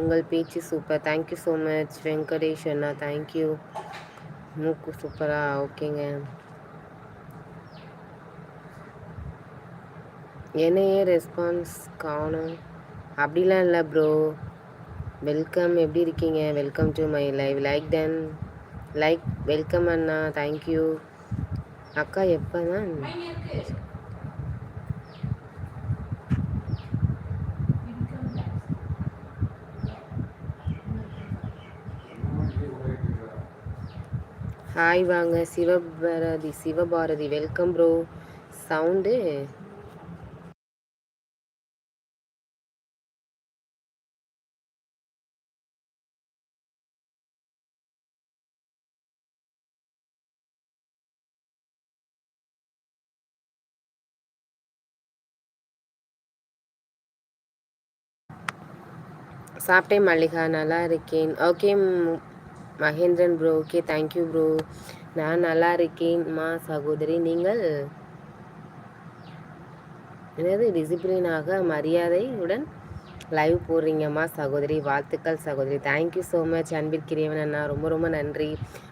உங்கள் பேச்சு super thank you so much Venkatesh Anna thank you மூக்கு சூப்பரா ஓகேங்க. என்னையே ரெஸ்பான்ஸ் காணும். அப்படிலாம் இல்லை ப்ரோ வெல்கம் எப்படி இருக்கீங்க? Welcome to my live like then like welcome Anna. Thank you அக்கா எப்போ தான் ஹாய் வாங்க Sivabharathi Sivabharathi welcome bro sound சாப்பிட்டேன் மல்லிகா நல்லா இருக்கேன். Okay Mahendran bro okay thank you bro நான் நல்லா இருக்கேன்மா சகோதரி. நீங்கள்? என்னது டிசிப்ளினாக மரியாதையுடன் லைவ் போடுறீங்கம்மா சகோதரி. வாழ்த்துக்கள் சகோதரி. தேங்க்யூ ஸோ மச் அன்பிற்கிறியவன் அண்ணா. ரொம்ப ரொம்ப நன்றி.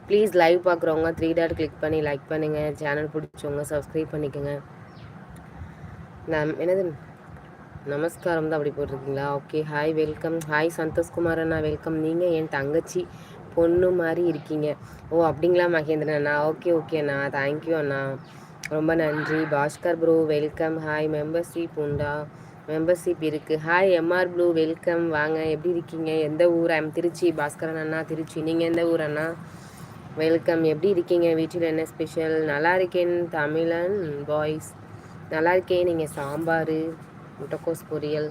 ப்ளீஸ் லைவ் பார்க்குறவங்க த்ரீ டாட் கிளிக் பண்ணி லைக் பண்ணுங்கள் சேனல் பிடிச்சவங்க சப்ஸ்கிரைப் பண்ணிக்கோங்க. நம் என்னது? நமஸ்காரம் தான் அப்படி போட்டிருக்கீங்களா? Okay hi welcome hi Santhoshkumar அண்ணா வெல்கம் நீங்கள் என் தங்கச்சி. பொண்ணு மாதிரி இருக்கீங்க. ஓ அப்படிங்களா மகேந்திரன் அண்ணா? ஓகே ஓகே அண்ணா. தேங்க்யூ அண்ணா. ரொம்ப நன்றி. Bhaskar bro welcome hi membership உண்டா? மெம்பர்ஷிப் இருக்குது ஹாய் எம்ஆர் ப்ளூ வெல்கம் வாங்க எப்படி இருக்கீங்க? எந்த ஊர்? ஐம் திருச்சி. பாஸ்கரன் அண்ணா திருச்சி. நீங்கள் எந்த ஊர் அண்ணா? வெல்கம் எப்படி இருக்கீங்க? வீட்டில் என்ன ஸ்பெஷல் நல்லா இருக்கேன் தமிழன் பாய்ஸ் நல்லா இருக்கேன். நீங்கள் சாம்பார் முட்டைக்கோஸ் பொரியல்.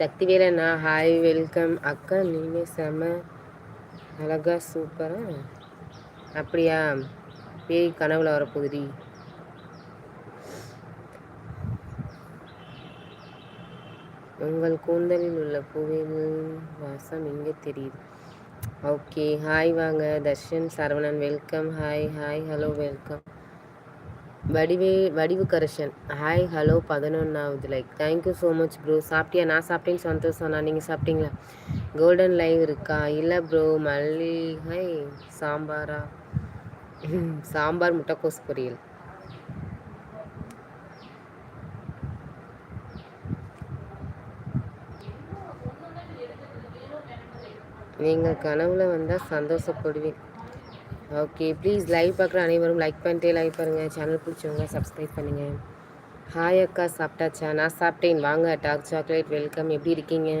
சக்திவேலண்ணா ஹாய் வெல்கம் அக்கா நீங்கள் செம அழகா சூப்பராக அப்படியா? பேய் கனவுல வரப்போகுதி உங்கள் கூந்தலில் உள்ள பூவின் வாசம் இங்கே தெரியுது? ஓகே ஹாய் வாங்க. Darshan Saravanan welcome. Hi hi hello welcome. வடிவே வடிவு கரஷன் ஹாய் ஹலோ பதினொன்றாவது like thank you so much bro சாப்பிட்டியா? நான் சாப்பிட்டேன்னு சந்தோஷம் நான் நீங்கள் சாப்பிட்டீங்களா? கோல்டன் லைவ் இருக்கா? இல்லை ப்ரோ மல்லிகை சாம்பாரா? சாம்பார் முட்டைக்கோஸ் பொரியல். நீங்கள் கனவுல வந்தால் சந்தோஷப்படுவேன் ஓகே ப்ளீஸ் லைவ் பார்க்குற அனைவரும் லைக் பண்ணிட்டே லைவ் பாருங்கள் சேனல் பிடிச்சவங்க சப்ஸ்கிரைப் பண்ணுங்கள் ஹாய் அக்கா சாப்பிட்டாச்சா? நான் சாப்பிட்டேன். வாங்க டார்க் சாக்லேட் வெல்கம் எப்படி இருக்கீங்க?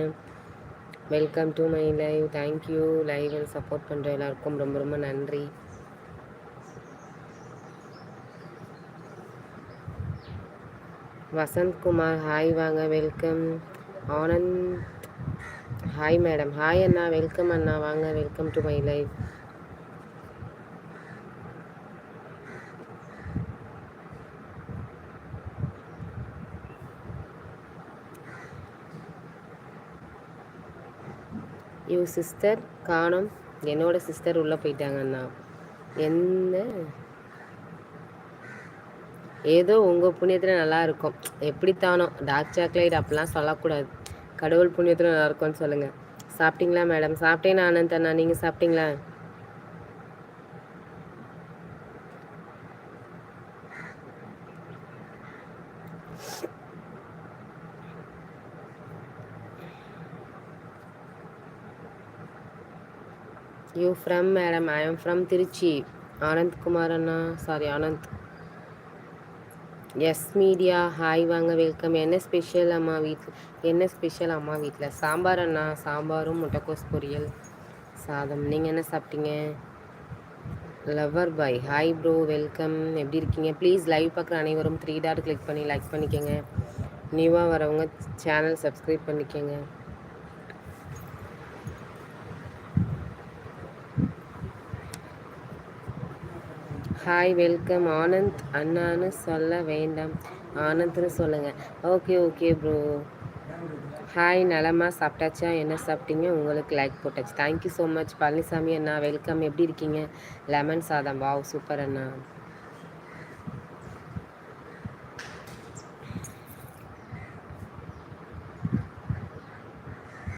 Welcome to my live thank you live support பண்ணுற எல்லாருக்கும் ரொம்ப ரொம்ப நன்றி. வசந்த்குமார் ஹாய் வாங்க welcome Anand hi madam hi அண்ணா வெல்கம் அண்ணா. வாங்க welcome to my live you sister காணும். என்னோட சிஸ்டர் உள்ளே போயிட்டாங்கண்ணா என்ன? ஏதோ உங்கள் புண்ணியத்தில் நல்லா இருக்கும். எப்படி தானோ டார்க் சாக்லேட் அப்படிலாம் சொல்லக்கூடாது. கடவுள் புண்ணியத்தில் நல்லா இருக்கும்னு சொல்லுங்கள் சாப்பிட்டீங்களா மேடம் சாப்பிட்டேன் ஆனந்த் அண்ணா. நீங்கள் சாப்பிட்டீங்களா? You from madam I am from Trichy Anand Kumar Anna. Sorry Anand S media hi வாங்க வெல்கம் என்ன ஸ்பெஷல் அம்மா வீட்டில் என்ன ஸ்பெஷல் அம்மா வீட்டில் சாம்பார் அண்ணா. சாம்பாரும் முட்டைக்கோஸ் பொரியல். சாதம். நீங்கள் என்ன சாப்பிட்டீங்க? Lover boy hi bro welcome எப்படி இருக்கீங்க? ப்ளீஸ் லைவ் பார்க்குற அனைவரும் த்ரீ டாட் கிளிக் பண்ணி லைக் பண்ணிக்கோங்க. நியூவாக வரவங்க சேனல் சப்ஸ்கிரைப் பண்ணிக்கோங்க. ஹாய் வெல்கம் ஆனந்த் அண்ணான்னு சொல்ல வேண்டாம். ஆனந்த்னு சொல்லுங்கள் ஓகே ஓகே ப்ரோ ஹாய் நலமாக சாப்பிட்டாச்சா? என்ன சாப்பிட்டீங்க? உங்களுக்கு லைக் போட்டாச்சு. Thank you so much Palanisamy Anna welcome எப்படி இருக்கீங்க? லெமன் சாதம். வாவ் சூப்பர் அண்ணா.